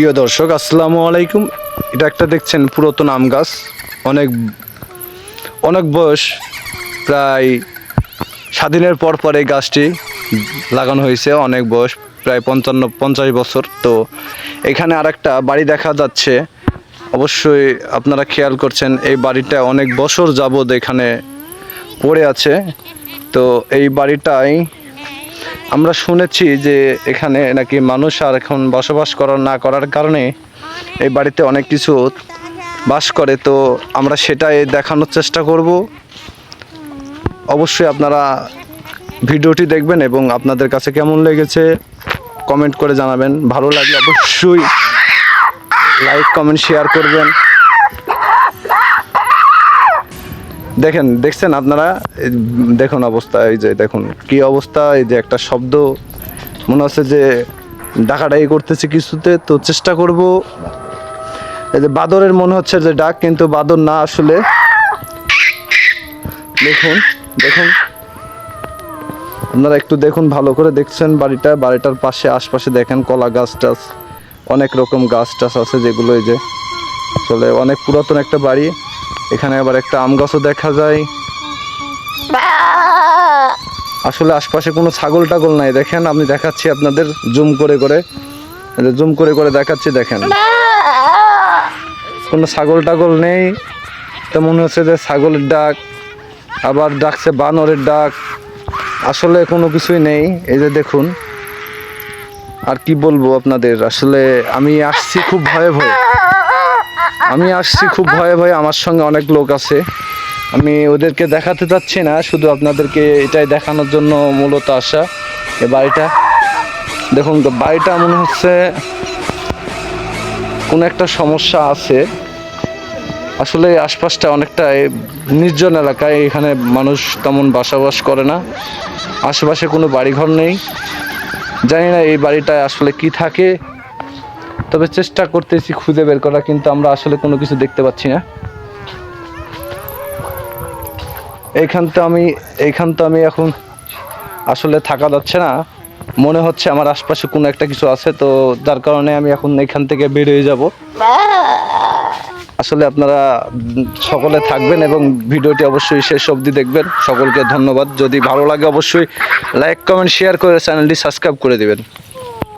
প্রিয় দর্শক, আসসালামু আলাইকুম। এটা একটা দেখছেন পুরাতন আম গাছ। অনেক অনেক বয়স, প্রায় স্বাধীনের পর পর এই গাছটি লাগানো হয়েছে, অনেক বয়স, প্রায় পঞ্চান্ন, পঞ্চাশ বছর। তো এখানে আরেকটা বাড়ি দেখা যাচ্ছে। অবশ্যই আপনারা খেয়াল করছেন, এই বাড়িটা অনেক বছর যাবৎ এখানে পড়ে আছে। তো এই বাড়িটাই আমরা শুনেছি যে এখানে নাকি মানুষ আর এখন বসবাস করার না করার কারণে এই বাড়িতে অনেক কিছু বাস করে, তো আমরা সেটাই দেখানোর চেষ্টা করব। অবশ্যই আপনারা ভিডিওটি দেখবেন এবং আপনাদের কাছে কেমন লেগেছে কমেন্ট করে জানাবেন। ভালো লাগলে অবশ্যই লাইক, কমেন্ট, শেয়ার করবেন। দেখেন, দেখছেন আপনারা? দেখুন অবস্থা, এই যে দেখুন, কি অবস্থা, এই যে একটা শব্দ। মনে হচ্ছে যে ডাকাডাকি করতেছে কিছুতে, তো চেষ্টা করব। এই যে বাদরের মনে হচ্ছে যে ডাক, কিন্তু বাদর না আসলে। দেখুন দেখুন। আপনারা একটু দেখুন, ভালো করে দেখছেন বাড়িটা। বাড়িটার পাশে, আশপাশে দেখেন কলা গাছ টাছ, অনেক রকম গাছ টাছ আছে যেগুলো এই যে, আসলে অনেক পুরাতন একটা বাড়ি। এখানে আবার একটা আম গাছও দেখা যায়। আসলে আশপাশে কোনো ছাগল টাগল নাই, দেখেন, আমি দেখাচ্ছি আপনাদের জুম করে করে। জুম করে করে দেখাচ্ছি, দেখেন। কোনো ছাগল টাগল নেই, তো মনে হচ্ছে যে ছাগলের ডাক, আবার ডাকছে বানরের ডাক। আসলে কোনো কিছুই নেই, এই যে দেখুন। আর কি বলব আপনাদের, আসলে আমি আসছি খুব ভয়ে ভয়ে। আমি আসছি খুব ভয়ে ভয়ে, আমার সঙ্গে অনেক লোক আছে। আমি ওদেরকে দেখাতে চাচ্ছি না, শুধু আপনাদেরকে এটাই দেখানোর জন্য মূলত আসা এই বাড়িটা। দেখুন, তো বাড়িটা মনে হচ্ছে কোনো একটা সমস্যা আছে। আসলে আশপাশটা অনেকটা নির্জন এলাকায় এখানে মানুষ তেমন বাসাবাস করে না। আশেপাশে কোনো বাড়িঘর নেই। জানি না এই বাড়িটায় আসলে কি থাকে। তবে চেষ্টা করতেছি খুঁজে বের করা কিন্তু আমরা আসলে কোনো কিছু দেখতে পাচ্ছি না। এইখান তো আমি এইখান তো আমি এখন আসলে থাকা যাচ্ছে না। মনে হচ্ছে আমার আশপাশে কোনো একটা কিছু আছে, তো যার কারণে আমি এখন এখান থেকে বের হয়ে যাব। আসলে আপনারা সকলে থাকবেন এবং ভিডিওটি অবশ্যই শেষ অবধি দেখবেন। সকলকে ধন্যবাদ। যদি ভালো লাগে অবশ্যই লাইক, কমেন্ট, শেয়ার করে চ্যানেলটি সাবস্ক্রাইব করে দিবেন।